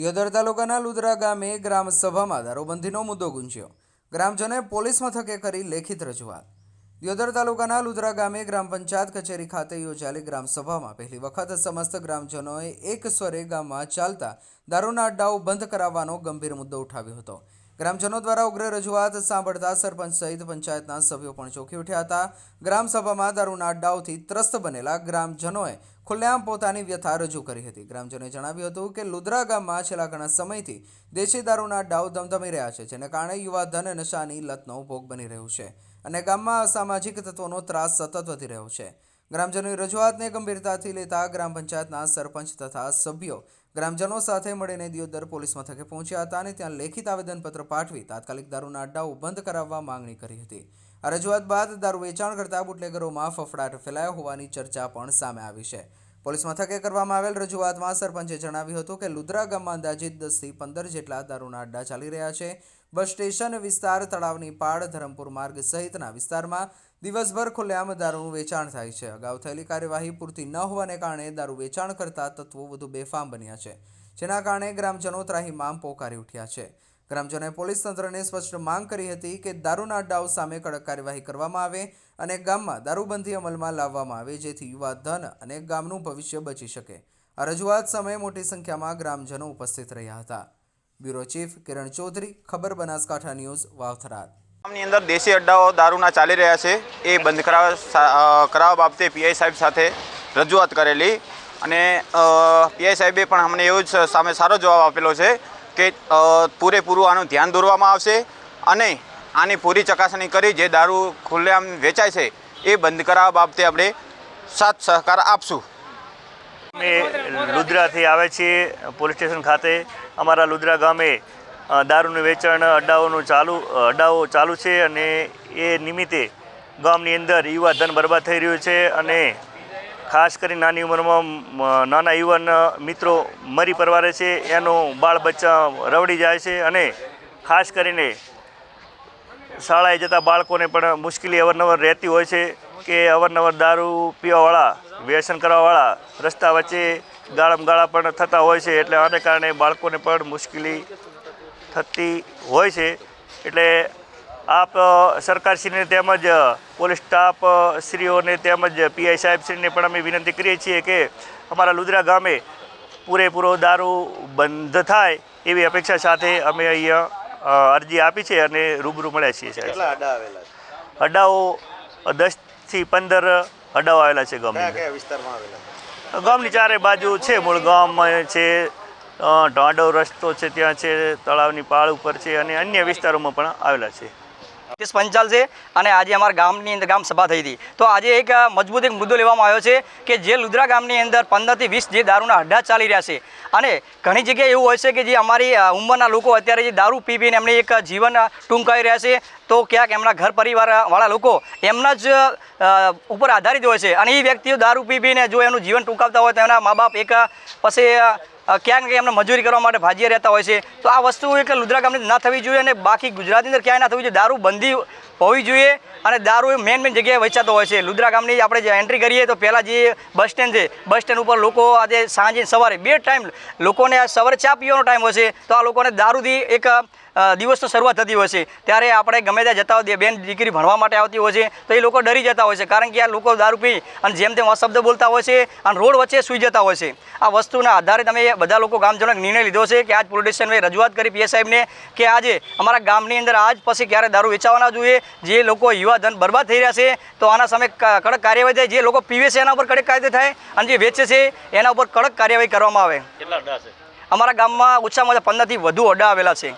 દિયોદર તાલુકાના લુદરા ગામે ગ્રામસભામાં દારૂબંધીનો મુદ્દો ગુંજ્યો. ગ્રામજનોએ પોલીસ મથકે કરી લેખિત રજૂઆત. દિયોદર તાલુકાના લુદરા ગામે ગ્રામ પંચાયત કચેરી ખાતે યોજાયેલી ગ્રામસભામાં પહેલી વખત સમસ્ત ગ્રામજનોએ એક સ્વરે ગામમાં ચાલતા દારૂના અડ્ડાઓ બંધ કરાવવાનો ગંભીર મુદ્દો ઉઠાવ્યો હતો. ગ્રામજનો દ્વારા ઉગ્ર રજૂઆત સાંભળતા સરપંચ સહિત પંચાયતના સભ્યો પણ ચોંકી ઉઠ્યા હતા. ગ્રામસભામાં દારૂના અડ્ડાઓથી ત્રસ્ત બનેલા ગ્રામજનોએ ખુલ્લેઆમ પોતાની વ્યથા રજૂ કરી હતી. ગ્રામજનોએ જણાવ્યું હતું કે લુદ્રા ગામમાં છેલ્લા ઘણા સમયથી દેશી દારૂના ડાવ ધમધમી રહ્યા છે, જેને કારણે યુવા ધન નશાની લતનો ભોગ બની રહ્યું છે અને ગામમાં અસામાજિક તત્વોનો ત્રાસ સતત વધી રહ્યો છે. ગ્રામજનોની રજૂઆતને ગંભીરતાથી લેતા ગ્રામ પંચાયતના સરપંચ તથા સભ્યો ગ્રામજનો સાથે મળીને દિયોદર પોલીસ મથકે પહોંચ્યા હતા અને ત્યાં લેખિત આવેદનપત્ર પાઠવી તાત્કાલિક દારૂના અડ્ડાઓ બંધ કરાવવા માંગણી કરી હતી. આ રજૂઆત બાદ દારૂ વેચાણ કરતા બુટલેગરોમાં ફફડાટ ફેલાયો હોવાની ચર્ચા પણ સામે આવી છે. પોલીસ મથકે કરવામાં આવેલ રજૂઆતમાં સરપંચે જણાવ્યું હતું કે લુદ્રા ગામમાં અંદાજિત દસથી પંદર જેટલા દારૂના અડ્ડા ચાલી રહ્યા છે. બસ સ્ટેશન, વિસ્તાર, તળાવની પાડ ધરમપુર માર્ગ સહિતના વિસ્તારમાં દિવસભર ખુલ્લેઆમ દારૂનું વેચાણ થાય છે. અગાઉ થયેલી કાર્યવાહી પૂરતી ન હોવાને કારણે દારૂ વેચાણ કરતા તત્વો વધુ બેફામ બન્યા છે, જેના કારણે ગ્રામજનો ત્રાહીમામ પોકારી ઉઠ્યા છે. ગ્રામજનોએ પોલીસ તંત્રને સ્પષ્ટ માંગ કરી હતી કે દારૂના અડ્ડાઓ સામે કડક કાર્યવાહી કરવામાં આવે અને ગામમાં દારૂબંધી અમલમાં લાવવામાં આવે, જેથી યુવા ધન અને ગામનું ભવિષ્ય બચી શકે. આ રજૂઆત સમયે મોટી સંખ્યામાં ગ્રામજનો ઉપસ્થિત રહ્યા હતા. બ્યુરો ચીફ કિરણ ચૌધરી, ખબર બનાસકાંઠા ન્યૂઝ, વાવથરાદ. ગામની અંદર દેશી અડ્ડાઓ દારૂના ચાલી રહ્યા છે. એ બંધ કરાવવા કરાવવા બાબતે પીઆઈ સાહેબ સાથે રજૂઆત કરેલી અને પીઆઈ સાહેબે પણ અમને એવું જ સામે સારો જવાબ આપેલો છે કે પૂરેપૂરું આનું ધ્યાન દોરવામાં આવશે અને આની પૂરી ચકાસણી કરી જે દારૂ ખુલ્લેઆમ વેચાય છે એ બંધ કરાવવા બાબતે આપણે સાથ સહકાર આપશું. અમે લુદ્રાથી આવે છીએ પોલીસ સ્ટેશન ખાતે. અમારા લુદ્રા ગામે દારૂનું વેચાણ અડ્ડાઓનું ચાલુ અડ્ડાઓ ચાલુ છે અને એ નિમિત્તે ગામની અંદર યુવા ધન બરબાદ થઈ રહ્યું છે અને ખાસ કરી નાની ઉંમરમાં નાના યુવાન મિત્રો મરી પરવારે છે, એનું બાળ બચ્ચા રવડી જાય છે અને ખાસ કરીને શાળાએ જતા બાળકોને પણ મુશ્કેલી અવારનવાર રહેતી હોય છે કે અવારનવાર દારૂ પીવાવાળા, વ્યસન કરવાવાળા રસ્તા વચ્ચે ગાળમ ગાળા પણ થતા હોય છે, એટલે આને કારણે બાળકોને પણ મુશ્કેલી થતી હોય છે. એટલે આપ સરકારશ્રીને તેમજ પોલીસ સ્ટાફ શ્રીઓને તેમજ પીઆઈ સાહેબશ્રીને પણ અમે વિનંતી કરીએ છીએ કે અમારા લુદરા ગામે પૂરેપૂરો દારૂ બંધ થાય એવી અપેક્ષા સાથે અમે અહીંયા અરજી આપી છે અને રૂબરૂ મળ્યા છીએ સાહેબ. કેટલા અડ્ડા આવેલા અડાઓ દસથી પંદર અડાઓ આવેલા છે ગામની વિસ્તારમાં આવેલા ગામની ચારે બાજુ છે મૂળ ગામ છે ઢાંડો રસ્તો છે ત્યાં છે તળાવની પાળ ઉપર છે અને અન્ય વિસ્તારોમાં પણ આવેલા છે. ત્રીસ પંચાલ છે અને આજે અમારા ગામની અંદર ગામ સભા થઈ હતી. તો આજે એક મજબૂત એક મુદ્દો લેવામાં આવ્યો છે કે જે લુદ્રા ગામની અંદર પંદરથી વીસ જે દારૂના અડ્ડા ચાલી રહ્યા છે. અને ઘણી જગ્યાએ એવું હોય છે કે જે અમારી ઉંમરના લોકો અત્યારે જે દારૂ પી પીને એમને એક જીવન ટૂંકાવી રહ્યા છે, તો ક્યાંક એમના ઘર પરિવારવાળા લોકો એમના જ ઉપર આધારિત હોય છે. અને એ વ્યક્તિઓ દારૂ પી પીને જો એનું જીવન ટૂંકાવતા હોય તો એમના મા બાપ એક પછી ક્યાંક ને એમને મજૂરી કરવા માટે ભાજીયા રહેતા હોય છે. તો આ વસ્તુ એટલે લુદ્રા ગામની ના થવી જોઈએ અને બાકી ગુજરાતની અંદર ક્યાંય ના થવી જોઈએ. દારૂ બંધી હોવી જોઈએ અને દારૂ મેન મેન જગ્યાએ વેચાતો હોય છે. લુદ્રા ગામની આપણે જે એન્ટ્રી કરીએ તો પહેલાં જે બસ સ્ટેન્ડ છે, બસ સ્ટેન્ડ ઉપર લોકો આજે સાંજે સવારે બે ટાઈમ લોકોને સવારે ચા પીવાનો ટાઈમ હોય છે. તો આ લોકોને દારૂથી એક દિવસની શરૂઆત થતી હોય છે. ત્યારે આપણે ગમે ત્યાં જતા હોય બેન દીકરી ભણવા માટે આવતી હોય છે તો એ લોકો ડરી જતા હોય છે. કારણ કે આ લોકો દારૂ પી અને જેમ તેમ અશબ્દ બોલતા હોય છે અને રોડ વચ્ચે સૂઈ જતા હોય છે. આ વસ્તુના આધારે તમે બધા લોકો ગામજનક નિર્ણય લીધો છે કે આજ પોલીસ સ્ટેશનમાં રજૂઆત કરી પીએ સાહેબને કે આજે અમારા ગામની અંદર આજ પછી ક્યારે દારૂ વેચાવાના જોઈએ. જે લોકો યુવા ધન બરબાદ થઈ રહ્યા છે તો આના સામે કડક કાર્યવાહી થાય. જે લોકો પીવે છે એના ઉપર કડક કાયદે થાય અને જે વેચે છે એના ઉપર કડક કાર્યવાહી કરવામાં આવે. કેટલા અડ્ડા છે? અમારા ગામમાં ઓછામાં ઓછા પંદરથી વધુ અડ્ડા આવેલા છે.